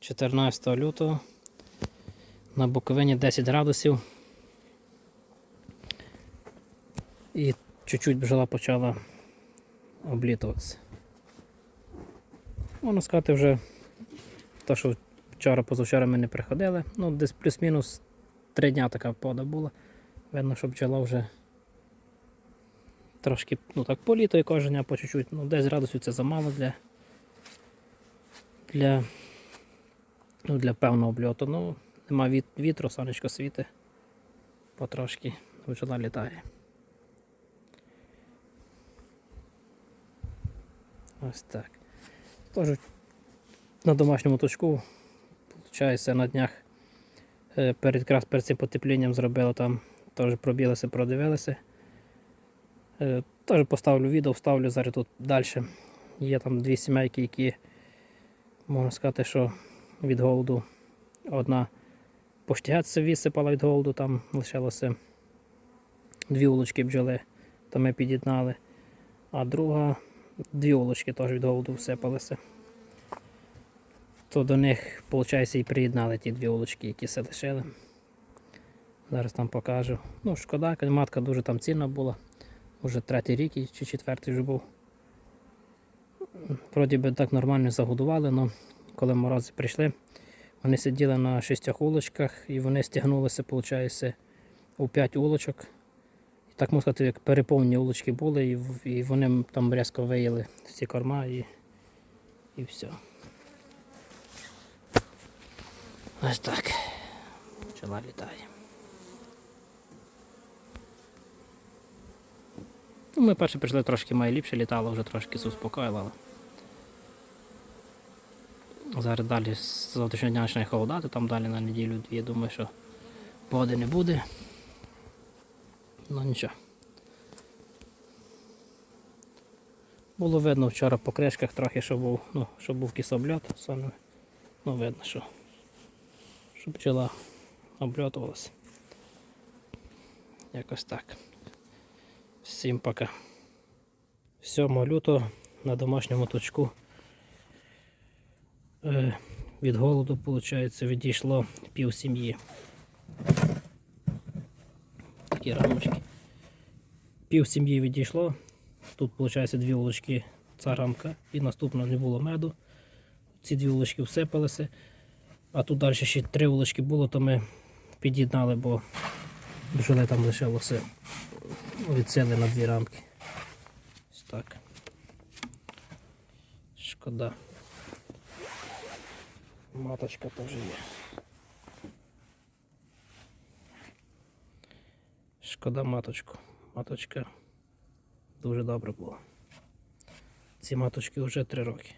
14 лютого. На Буковині 10 градусів. І чуть-чуть бджола почала облітуватися. Можна сказати, вже те, що вчора, позавчора ми не приходили. Ну, десь плюс-мінус 3 дня така пода була. Видно, що бджола вже трошки, ну так, політує кожен дня по чуть-чуть. Ну, 10 градусів це замало для, для, ну, для певного обльоту. Ну, нема віт, вітру, сонечко світить, потрошки бджола літає. Ось так. Тож на домашньому точку, виходить, на днях е, перед, якраз перед цим потеплінням зробили там, теж пробілися, продивилися. Е, Теж поставлю відео, вставлю зараз тут далі. Є там дві сімейки, які можна сказати, що від голоду одна поштягатися висипала від голоду, там лишилося дві улочки бджоли, то ми під'єднали, а друга дві улочки теж від голоду всипалися. То до них, виходить, і приєднали ті дві улочки, які все лишили. Зараз там покажу. Ну, шкода, матка дуже там цінна була. Уже третій рік чи четвертий вже був. Вроді би так нормально загодували, але коли морози прийшли, вони сиділи на шістьох улочках і вони стягнулися, виходить, у п'ять улочок. І так можна сказати, як переповнені улочки були, і, вони там різко виїли всі корма і, і все. Ось так. Пчела літає. Ну, ми перше прийшли трошки має ліпше літало, вже трошки заспокоювало. Зараз далі з завтрашнього дня почне там далі на неділю дві, я думаю, що погоди не буде. Ну нічого. Було видно вчора по кришках трохи, що був, ну, що був кисобльот, саме. Ну, видно, що, що пчела обльотувалася. Якось так. Всім пока. 7 лютого на домашньому точку від голоду, виходить, відійшло пів сім'ї. Такі рамочки. Пів сім'ї відійшло. Тут, виходить, дві вулочки ця рамка і наступно не було меду. Ці дві вулочки всипалися. А тут далі ще три вулочки було, то ми під'єднали, бо бджоли там лишилося від сили на дві рамки. Ось так. Шкода. Маточка теж є. Шкода маточку. Маточка дуже добре була. Ці маточки вже три роки.